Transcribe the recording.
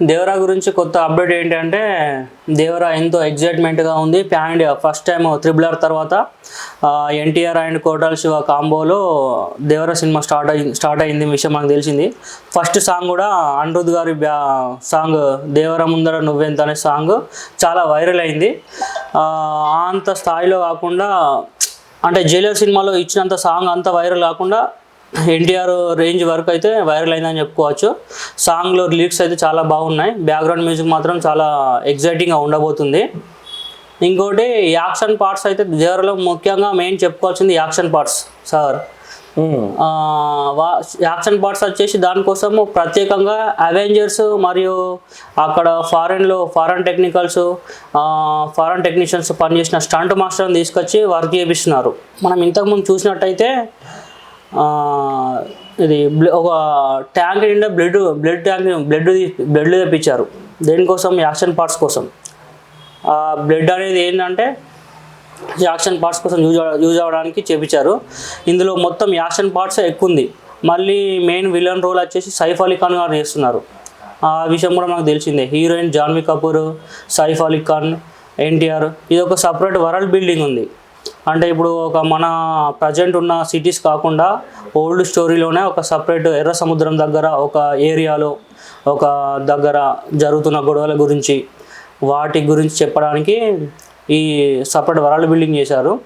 దేవరా గురించి కొత్త అప్డేట్ ఏంటంటే దేవరా ఎంతో ఎగ్జైట్మెంట్గా ఉంది. ప్యాండ్ ఫస్ట్ టైం త్రిబుల్ ఆర్ తర్వాత ఎన్టీఆర్ అండ్ కోటాల శివ కాంబోలో దేవరా సినిమా స్టార్ట్ అయింది స్టార్ట్ అయింది విషయం మనకు తెలిసింది. ఫస్ట్ సాంగ్ కూడా అనిరుద్ గారి బ్యా సాంగ్ దేవరా ముందర నువ్వెంత అనే సాంగ్ చాలా వైరల్ అయింది. అంత స్థాయిలో కాకుండా అంటే జైలర్ సినిమాలో ఇచ్చినంత సాంగ్ అంత వైరల్ కాకుండా ఎన్టీఆర్ రేంజ్ వరకు అయితే వైరల్ అయిందని చెప్పుకోవచ్చు. సాంగ్లో లిరిక్స్ అయితే చాలా బాగున్నాయి. బ్యాక్గ్రౌండ్ మ్యూజిక్ మాత్రం చాలా ఎగ్జైటింగ్గా ఉండబోతుంది. ఇంకోటి యాక్షన్ పార్ట్స్ అయితే దేవరలో ముఖ్యంగా మెయిన్ చెప్పుకోవాల్సింది యాక్షన్ పార్ట్స్ సార్. వా యాక్షన్ పార్ట్స్ వచ్చేసి దానికోసము ప్రత్యేకంగా అవెంజర్స్ మరియు అక్కడ ఫారెన్లో ఫారెన్ టెక్నికల్స్ ఫారెన్ టెక్నీషియన్స్ పనిచేసిన స్టంట్ మాస్టర్ని తీసుకొచ్చి వర్క్ చేపిస్తున్నారు మనం ఇంతకుముందు చూసినట్టయితే ఇది ఒక ట్యాంక్ నిండా blood blood tank blood blood తెప్పించారు. దేనికోసం? యాక్షన్ పార్ట్స్ కోసం. బ్లడ్ అనేది ఏంటంటే యాక్షన్ పార్ట్స్ కోసం యూజ్ యూజ్ అవ్వడానికి చేపించారు. ఇందులో మొత్తం యాక్షన్ పార్ట్స్ ఎక్కువ ఉంది మళ్ళీ మెయిన్ విలన్ రోల్ వచ్చేసి సైఫ్ అలీ ఖాన్ గారు చేస్తున్నారు. ఆ విషయం కూడా నాకు తెలిసిందే. హీరోయిన్ జాన్వీ కపూర్ సైఫ్ అలీ ఖాన్ ఎన్టీఆర్ ఇది ఒక సపరేట్ వరల్డ్ బిల్డింగ్ ఉంది. అంటే ఇప్పుడు ఒక మన ప్రజెంట్ ఉన్న సిటీస్ కాకుండా ఓల్డ్ స్టోరీలోనే ఒక సపరేట్ ఎర్ర సముద్రం దగ్గర ఒక ఏరియాలో ఒక దగ్గర జరుగుతున్న గొడవల గురించి వాటి గురించి చెప్పడానికి ఈ సపరేట్ వరల్డ్ బిల్డింగ్ చేశారు.